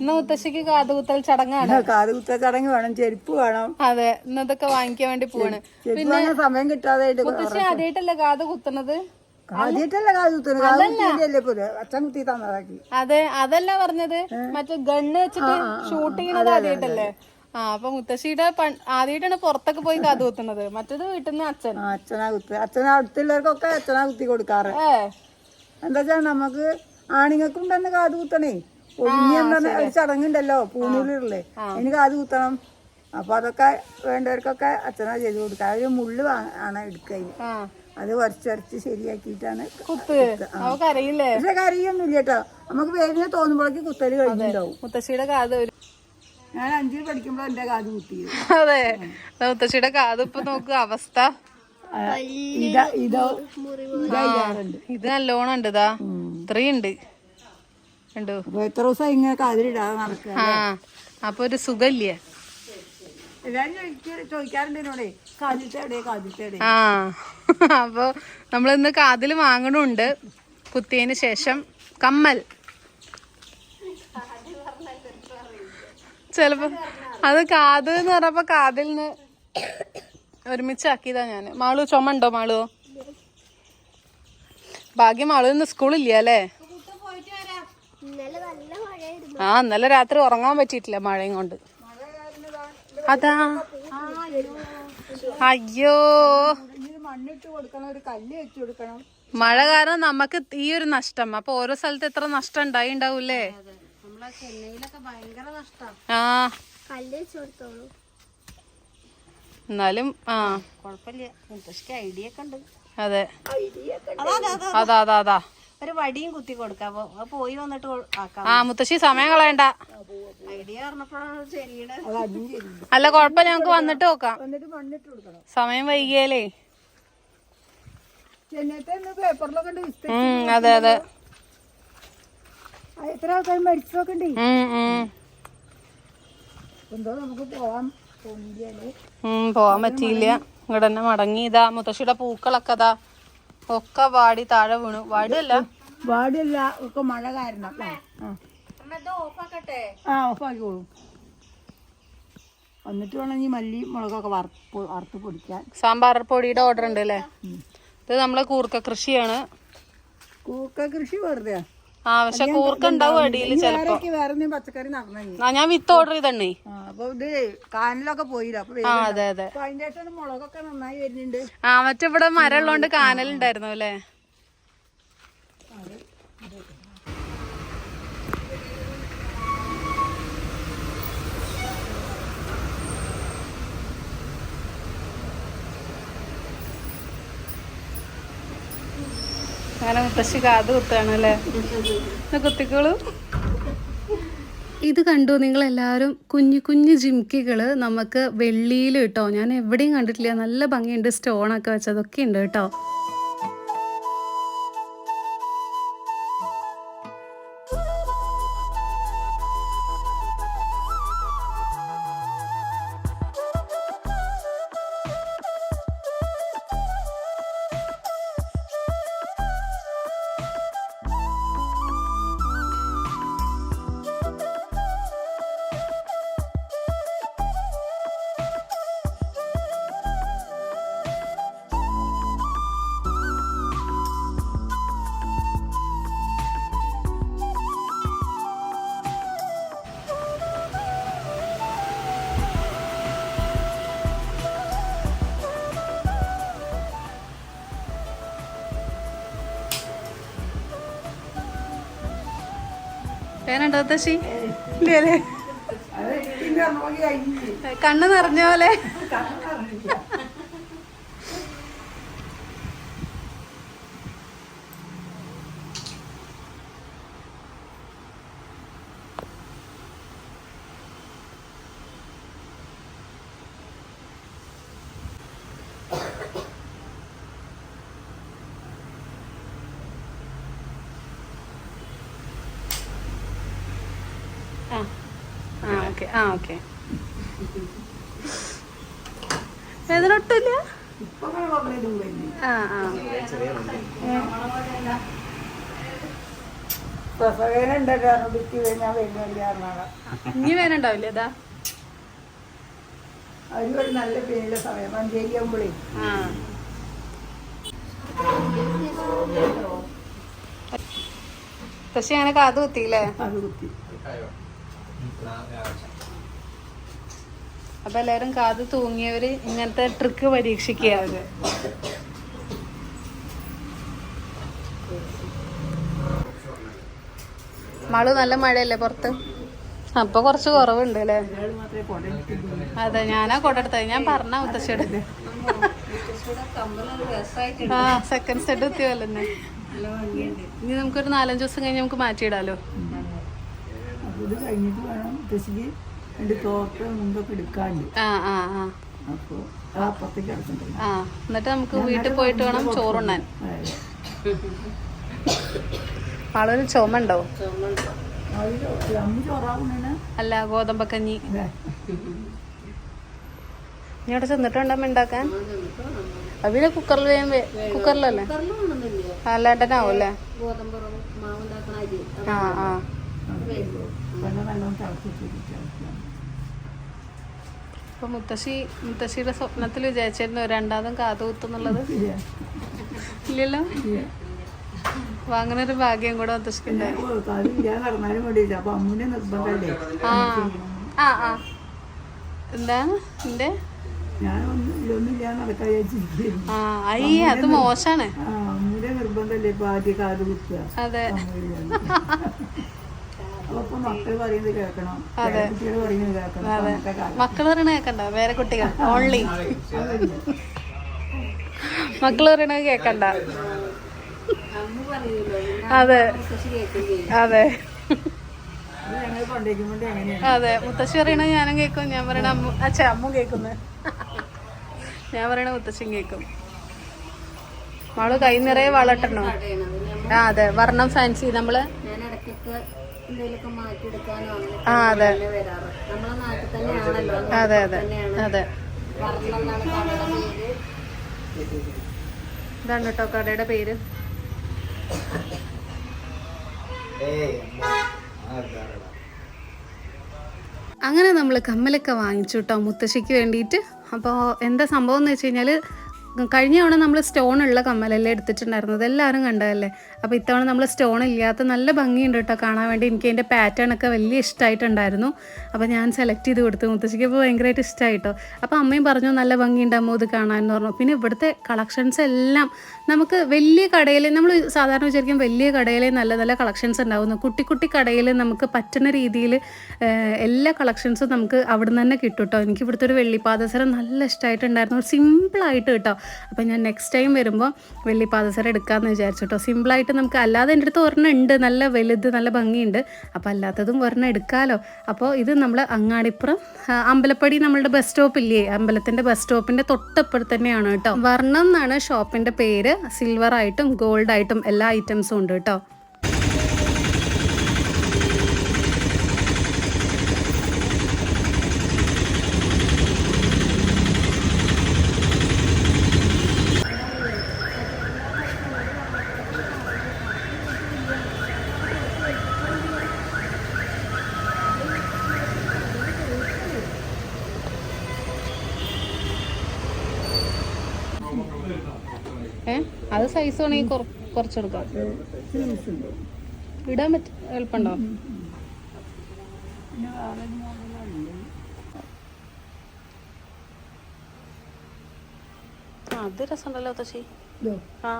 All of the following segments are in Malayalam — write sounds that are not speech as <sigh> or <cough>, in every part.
ഇന്ന് മുത്തശ്ശിക്ക് കാതുകുത്തൽ ചടങ്ങാണ്. കാതുകുത്തൽ കുത്ത ചടങ്ങ് വേണം ചെരുപ്പ് വേണം. അതെ ഇന്നതൊക്കെ വാങ്ങിക്കാൻ വേണ്ടി പോവാണ്. പിന്നെ സമയം കിട്ടാതെ മുത്തശ്ശി ആദ്യമായിട്ടല്ലേ കാത് കുത്തുന്നത്? അതെ അതല്ല പറഞ്ഞത്. മറ്റേ ഗണ്ണ് വെച്ചിട്ട് ഷൂട്ട് ചെയ്യണത് ആദ്യമായിട്ടല്ലേ ആ അപ്പൊ മുത്തശ്ശിയുടെ ആദ്യമായിട്ടാണ് പുറത്തൊക്കെ പോയി കാത് കുത്തുന്നത്. മറ്റേത് വീട്ടിൽ നിന്ന് അച്ഛൻ. അച്ഛനാ കുത്ത്. അച്ഛനാ അടുത്തുള്ളവർക്കൊക്കെ അച്ഛനാ കുത്തി കൊടുക്കാറ്. എന്താ നമുക്ക് ആണുങ്ങൾക്കും തന്നെ കാത് കുത്തണേ. ഒഴിഞ്ഞ ഒരു ചടങ്ങുണ്ടല്ലോ പൂണൂലില്ലേ എനിക്ക് കാത് കുത്തണം അപ്പൊ അതൊക്കെ വേണ്ടവർക്കൊക്കെ അച്ഛനാ ചെയ്ത് കൊടുക്കുക. ഒരു മുള്ളു ആണ് എടുക്കുക ആ. അത് വരച്ചരച്ച് ശരിയാക്കിയിട്ടാണ് കുത്ത്. അവക്ക് അറിയില്ലേ പക്ഷെ കറിയൊന്നുമില്ല കേട്ടോ. നമുക്ക് വേദന തോന്നുമ്പോഴേക്ക് കുത്തൽ കഴിഞ്ഞിട്ടുണ്ടാവും. മുത്തശ്ശിയുടെ കാത് ഒരു ഞാൻ അഞ്ചിൽ പഠിക്കുമ്പോ എന്റെ കാത് കുത്തി അതെ. മുത്തശ്ശിയുടെ കാത് ഇപ്പൊ നോക്കുക അവസ്ഥ. ഇതാ നല്ലോണം ഉണ്ട് ഇതാ. ഇത്രയും ഉണ്ട്. കണ്ടു? അപ്പൊ എത്ര ദിവസം ഇങ്ങനെ കാതിലിടാതെ നടക്കുക ആ അപ്പൊ ഒരു സുഖല്ലേ ആ അപ്പൊ നമ്മളിന്ന് കാതിൽ വാങ്ങണുണ്ട്. കുത്തിയതിന് ശേഷം കമ്മൽ. ചെലപ്പോ അത് കാത് എന്ന് പറഞ്ഞപ്പോ കാതിൽ നിന്ന് ഒരുമിച്ചാക്കിയതാ ഞാൻ. മാളു ചുമണ്ടോ മാളു? ഭാഗ്യം മാളു ഇന്ന് സ്കൂളില്ല അല്ലേ? ആ ഇന്നലെ രാത്രി ഉറങ്ങാൻ പറ്റിയിട്ടില്ല മഴയും കൊണ്ട്. അതാ. അയ്യോ. മഴ കാരണം നമുക്ക് ഈ ഒരു നഷ്ടം. അപ്പൊ ഓരോ സ്ഥലത്ത് എത്ര നഷ്ടം ഉണ്ടായി ഉണ്ടാവൂലേ ആ. എന്നാലും ആ. കുഴപ്പമില്ല. ഐഡിയ ഒക്കെ ഉണ്ട്. അതാ. അതാ അതാ അതാ. ഒരു വടിയും കുത്തി കൊടുക്കാം. അപ്പൊ പോയി വന്നിട്ട് ആക്കാം. ആ മുത്തശ്ശി സമയം കളയണ്ട. ഐഡിയ പറഞ്ഞപ്പോഴാണ് ശരിയുടെ അത് അതും ശരി അല്ല കുഴപ്പമില്ല ഞങ്ങക്ക് വന്നിട്ട് നോക്കാം. എന്നിട്ട് മണ്ണിട്ട് കൊടുക്കണം. സമയം വൈകിയാലേ. പേപ്പറിലൊക്കെ അതെ അതെ. എത്ര ആൾക്കാർ മരിച്ചതൊക്കെ ഉണ്ട്. എന്തോ നമുക്ക് പോവാൻ പറ്റിയില്ല. ഇവിടെ തന്നെ മടങ്ങി. ഇതാ മുത്തശ്ശിയുടെ പൂക്കളൊക്കെ ഇതാ. ഒക്കെ വാടി താഴെ വീണു. വാടിയല്ല? വാടിയല്ല ഒക്കെ മഴ കാരണം. ആ. ഓഫാക്കിക്കോളൂ. എന്നിട്ട് വേണം ഈ മല്ലി മുളകൊക്കെ വറുത്ത് വറുത്ത് പൊടിക്കാൻ. സാമ്പാർ പൊടിയുടെ ഓർഡർ ഉണ്ട് അല്ലേ ഇത് നമ്മളെ കൂർക്ക കൃഷിയാണ്. കൂർക്ക കൃഷി വെറുതെ ആ പക്ഷെ കൂർക്ക ഉണ്ടാവും അടിയിൽ ചിലപ്പോ. വേറെ പച്ചക്കറി നടന്നു ഞാൻ വിത്ത് ഓർഡർ ചെയ്തണ്ണേ. അപ്പൊ ഇത് കാനലൊക്കെ പോയില്ല? അതെ അതെ. അതിന്റെ മുളകൊക്കെ നന്നായി വരുന്നുണ്ട്. ആ മറ്റിവിടെ മരം ഉള്ളോണ്ട് കാനലുണ്ടായിരുന്നു അല്ലേ? അങ്ങനെ മുത്തശ്ശി കാത് കുത്താണ് അല്ലേ കുത്തിക്കോളൂ. ഇത് കണ്ടു നിങ്ങൾ എല്ലാവരും കുഞ്ഞു കുഞ്ഞു ജിംക്കികൾ നമുക്ക് വെള്ളിയിൽ കേട്ടോ. ഞാൻ എവിടെയും കണ്ടിട്ടില്ല. നല്ല ഭംഗിയുണ്ട്. സ്റ്റോണൊക്കെ വെച്ചതൊക്കെ ഉണ്ട് കേട്ടോ. വേനുണ്ടോ തശി ഇല്ലേ കണ്ണ് നിറഞ്ഞ പോലെ ആ ആ ഓക്കെ. ആ ഓക്കെ. വേദന ഒട്ടില്ല ഇപ്പൊ അങ്ങനെ കുറേ ദൂരം ആ. ആ ഇനി വേനുണ്ടാവില്ലേ അതാ നല്ല സമയം പക്ഷെ അങ്ങനെ കാത് കുത്തിയില്ലേ? അത് കുത്തി. അപ്പൊ എല്ലാരും കാത് തൂങ്ങിയവര് ഇങ്ങനത്തെ ട്രിക്ക് പരീക്ഷിക്കുക മൾ നല്ല മഴയല്ലേ പുറത്ത്? അപ്പൊ കുറച്ച് കുറവുണ്ട് അല്ലേ? അതെ ഞാനാ കൊടെടുത്തത് ഞാൻ പറഞ്ഞ മുത്തശ്ശിയുടെ ആ സെക്കൻഡ് സെറ്റ് എത്തിയല്ലോ ഇനി നമുക്കൊരു നാലഞ്ച് ദിവസം കഴിഞ്ഞ് നമുക്ക് മാറ്റിയിടാലോ? ഇത് കഴിഞ്ഞിട്ട് വേണം മുത്തശ്ശിക്ക് രണ്ട് തോട്ട മുമ്പൊക്കെ എടുക്കാണ്ട്. ആ ആ ആ. അപ്പോൾ ആ അപ്പുറത്തേക്ക് കിടക്കണ്ടല്ലോ ആ എന്നിട്ട് നമുക്ക് വീട്ടിൽ പോയിട്ട് വേണം ചോറുണ്ണാൻ ആളൊരു ചുമണ്ടോ? അല്ല ഗോതമ്പക്കഞ്ഞി ഇനി അവിടെ ചെന്നിട്ടുണ്ടോ ഉണ്ടാക്കാൻ? അത് പിന്നെ കുക്കറിൽ വേഗം വേ- കുക്കറിലല്ലേ? അല്ലാണ്ടനാവും അല്ലേ ആ ആ അപ്പൊ മുത്തശ്ശി മുത്തശ്ശിയുടെ സ്വപ്നത്തിൽ വിചാരിച്ചിരുന്നു രണ്ടാമതും കാതുകുത്തുന്നുള്ളത് ഇല്ലല്ലോ? വാങ്ങുന്നൊരു ഭാഗ്യം കൂടെ മുത്തശ്ശിക്കുണ്ടായി ആ ആ ആ. എന്താ? എന്റെ അയ്യ അത് മോശാണ്. നിർബന്ധമല്ലേ ഇപ്പൊ ആദ്യ കാത് കുത്തുക? അതെ. അതെ. അപ്പൊ മക്കൾ പറയണ കേക്കണ്ട വേറെ കുട്ടികൾ ഓൺലി മക്കൾ പറയണത് കേക്കണ്ട അതെ. അതെ. അതെ. മുത്തശ്ശി പറയണ ഞാനും കേൾക്കും. ഞാൻ പറയണ അമ്മ അച്ഛ അമ്മും കേക്കുന്നു ഞാൻ പറയണ മുത്തശ്ശിയും കേക്കും മോൾ കൈ നിറയെ വളട്ടണോ? ആ അതെ. വർണം ഫാൻസി നമ്മൾ? ഞാൻ ഇടയ്ക്കൊക്കെ എന്തെങ്കിലുമൊക്കെ മാറ്റിയെടുക്കാനോ അങ്ങനെ ആ അതെ. വരാറ്. നമ്മളെ നാട്ടിൽ തന്നെയാണല്ലോ അതെ അതെ. അതെ. ഇതാണ് കേട്ടോ കടയുടെ പേര്. അങ്ങനെ നമ്മൾ കമ്മലൊക്കെ വാങ്ങിച്ചു കേട്ടോ മുത്തശ്ശിക്ക് വേണ്ടിയിട്ട്. അപ്പോൾ എന്താ സംഭവം എന്ന് വെച്ച് കഴിഞ്ഞാൽ കഴിഞ്ഞ തവണ നമ്മൾ സ്റ്റോൺ ഉള്ള കമ്മലല്ലേ എടുത്തിട്ടുണ്ടായിരുന്നത്? എല്ലാവരും കണ്ടതല്ലേ? അപ്പോൾ ഇത്തവണ നമ്മൾ സ്റ്റോൺ ഇല്ലാത്ത നല്ല ഭംഗിയുണ്ട് കേട്ടോ കാണാൻ വേണ്ടി. എനിക്ക് അതിന്റെ പാറ്റേൺ ഒക്കെ വലിയ ഇഷ്ടമായിട്ടുണ്ടായിരുന്നു അപ്പോൾ ഞാൻ സെലക്ട് ചെയ്ത് കൊടുത്തു. മുത്തശ്ശിക്ക് ഇപ്പോൾ ഭയങ്കരമായിട്ട് ഇഷ്ടമായി കേട്ടോ അപ്പോൾ അമ്മയും പറഞ്ഞു നല്ല ഭംഗിയുണ്ട് അമ്മ ഇത് കാണാമെന്ന് പറഞ്ഞു. പിന്നെ ഇവിടുത്തെ കളക്ഷൻസ് എല്ലാം നമുക്ക് വലിയ കടയിൽ നമ്മൾ സാധാരണ വിചാരിക്കും വലിയ കടയിൽ നല്ല നല്ല കളക്ഷൻസ് ഉണ്ടാവുന്നു. കുട്ടി കുട്ടി കടയിൽ നമുക്ക് പറ്റുന്ന രീതിയിൽ എല്ലാ കളക്ഷൻസും നമുക്ക് അവിടെ നിന്ന് തന്നെ കിട്ടും കേട്ടോ എനിക്ക് ഇവിടുത്തെ ഒരു വെള്ളിപ്പാദസരം നല്ല ഇഷ്ടമായിട്ടുണ്ടായിരുന്നു സിമ്പിളായിട്ട് കേട്ടോ അപ്പോൾ ഞാൻ നെക്സ്റ്റ് ടൈം വരുമ്പോൾ വെള്ളിപ്പാദസരം എടുക്കാമെന്ന് വിചാരിച്ചു കേട്ടോ സിമ്പിളായിട്ട് നമുക്ക് അല്ലാതെ എന്റെ അടുത്ത് ഒരെണ്ണം ഉണ്ട്. നല്ല വലുത് നല്ല ഭംഗിയുണ്ട്. അപ്പോൾ അല്ലാത്തതും ഒരെണ്ണം എടുക്കാമല്ലോ അപ്പോൾ ഇത് നമ്മൾ അങ്ങാടിപ്പുറം അമ്പലപ്പടി നമ്മളുടെ ബസ് സ്റ്റോപ്പ് ഇല്ലേ? അമ്പലത്തിന്റെ ബസ് സ്റ്റോപ്പിന്റെ തൊട്ടപ്പുറത്ത് തന്നെയാണ് കേട്ടോ. വർണം എന്നാണ് ഷോപ്പിന്റെ പേര്. സിൽവർ ആയിട്ടും ആയിട്ടും എല്ലാ ഐറ്റംസും ഉണ്ട് കേട്ടോ. സൈസ് വേണമെങ്കിൽ കുറ- കുറച്ചെടുക്കാം. ഇടാൻ പറ്റും എളുപ്പമുണ്ടോ അത് രസമുണ്ടല്ലോ തശി ആ.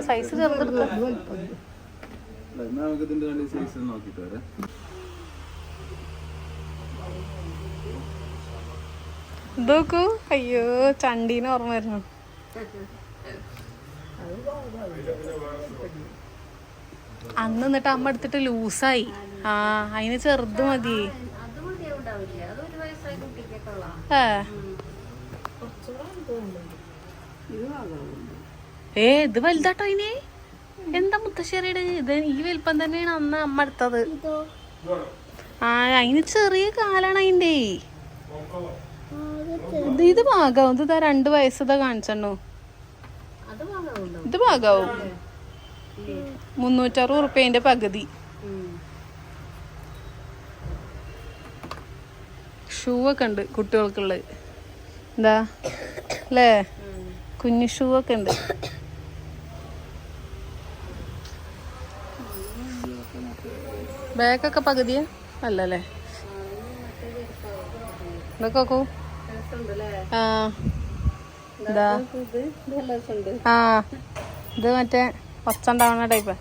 സൈസ് നോക്കൂ അയ്യോ ചണ്ടീനെ ഓർമ്മ വരുന്നു. അന്ന് എന്നിട്ട് അമ്മ എടുത്തിട്ട് ലൂസായി. ആ അതിന് ചെറുത് മതി. ഏ. ഇത് വലുതാട്ടോ ഇനി എന്താ മുത്തശ്ശേരിയുടെ ഇത്? ഈ വലിപ്പം തന്നെയാണ് അന്ന് അമ്മ എടുത്തത്. ആ അതിന് ചെറിയ കാലാണ് അതിന്റെ ഇത് ഇത് ഇത് ദാ രണ്ട് വയസ്സതാ കാണിച്ചോ അത് ഇത് ഭാഗവും മുന്നൂറ്ററുപത് റുപ്യന്റെ പകുതി. ഷൂ ഒക്കെ ഉണ്ട് കുട്ടികൾക്കുള്ളത് എന്താ അല്ലേ? കുഞ്ഞു ഷൂ ഒക്കെ ഉണ്ട്. ബാഗൊക്കെ പകുതിയാ? അല്ലല്ലേ? ഇതൊക്കെ നോക്കൂ ആ. എന്താ ആ. ഇത് മറ്റേ പച്ചണ്ടാവണ ടൈപ്പ്.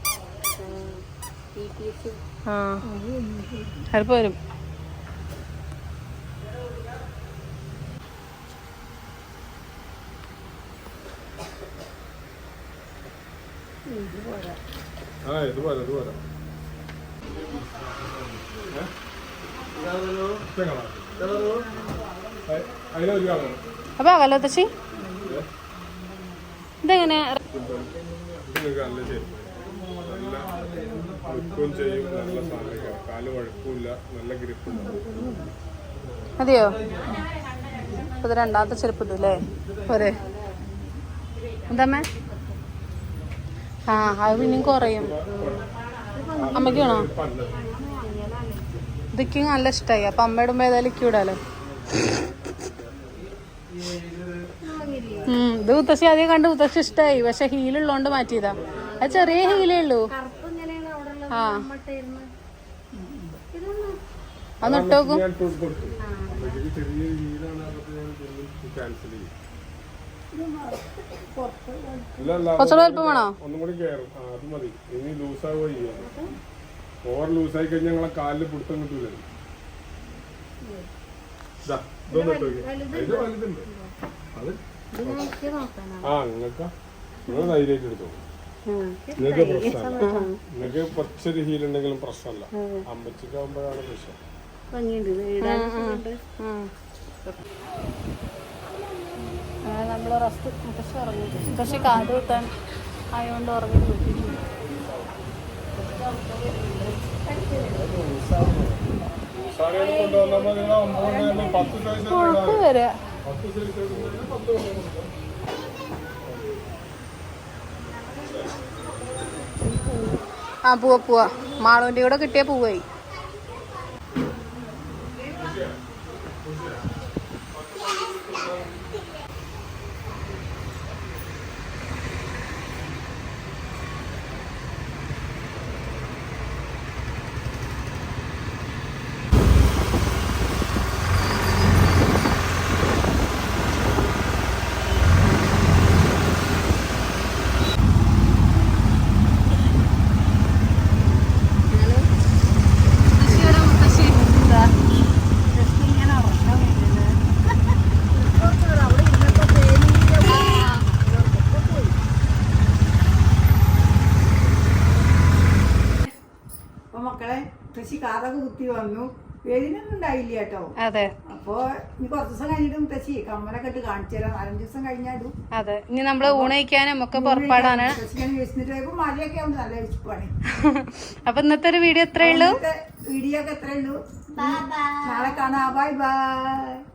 ആ വരും ആ. ഇത് പോരാ. ഇത് പോരാ ഇതാണല്ലോ? അപ്പൊ അകലോ തച്ചി ഇതെങ്ങനെ? അതെയോ? ഇത് രണ്ടാമത്തെ ചെരുപ്പ് ഇതല്ലേ പോരെ. എന്താമ്മേ? ആ അത് പിന്നെയും കുറയും. അമ്മയ്ക്ക് വേണോ? ഇതൊക്കെ നല്ല ഇഷ്ടമായി അപ്പൊ അമ്മ ഇടുമ്പോ ഏതായാലും ഇക്ക് ഇത് മുത്തശ്ശി ആദ്യം കണ്ട് മുത്തശ്ശി ഇഷ്ടമായി പക്ഷെ ഹീലുള്ളോണ്ട് മാറ്റിയതാ. അത് ചെറിയ ഹീലേ ഉള്ളൂ. ആ. കുറച്ചുകൂടെ വേണോ? ഒന്നും കൂടി കയറും. അത് മതി. ഇനി ലൂസാവുക ചെയ്യാം. ഓവർ ലൂസായി കഴിഞ്ഞാൽ ഞങ്ങളെ കാലിൽ പിടുത്തം കിട്ടൂല? ദാ, ഇതൊന്ന് ഇട്ട് നോക്കിയേ. ഇത് വലുതുണ്ട്. അത് ആ നിങ്ങൾക്ക്? നിങ്ങൾ ധൈര്യമായിട്ട് എടുത്തോ നിങ്ങൾക്ക് പ്രശ്നമല്ല. നിങ്ങൾക്ക് കുറച്ചൊരു ഹീൽ ഉണ്ടെങ്കിലും പ്രശ്നമല്ല. അമ്മച്ചിക്കാവുമ്പോഴാണ് പ്രശ്നം. നമ്മൾ റസ്റ്റ് മുത്തശ്ശി ഉറങ്ങി. മുത്തശ്ശി കാട് കുത്താൻ ആയതുകൊണ്ട് ഉറങ്ങി സാറിനെ കൊണ്ടുവന്നപ്പോൾ നിങ്ങൾ ഒമ്പത് പത്ത് വരിക പത്ത് സൈസ് എടുക്കുന്നതിന് പത്ത് കൊണ്ടുവന്നു ആ പൂവ പൂവ. മാളുവിന്റെ കൂടെ കിട്ടിയ പോവായി അപ്പൊ മക്കളെ മുത്തശ്ശി കാറൊക്കെ കുത്തി വന്നു. വേദിനൊന്നും ഉണ്ടായില്ല കേട്ടോ. അതെ. അപ്പൊ ഇനി കുറച്ച് ദിവസം കഴിഞ്ഞിട്ട് മുത്തശ്ശി കമ്മലൊക്കെ ഇട്ട് കാണിച്ചു തരാം. നാലഞ്ച് ദിവസം കഴിഞ്ഞാലും അതെ. ഇനി നമ്മൾ ഊണയിക്കാനും ഒക്കെ പുറപ്പാടാണ്. മഴയൊക്കെ ആവുമ്പോൾ നല്ല വിശപ്പാണ്. <laughs> അപ്പൊ ഇന്നത്തെ ഒരു വീഡിയോ എത്രയുള്ളൂ വീഡിയോ ഒക്കെ എത്രയുള്ളൂ നാളെ കാണാം. Bye bye.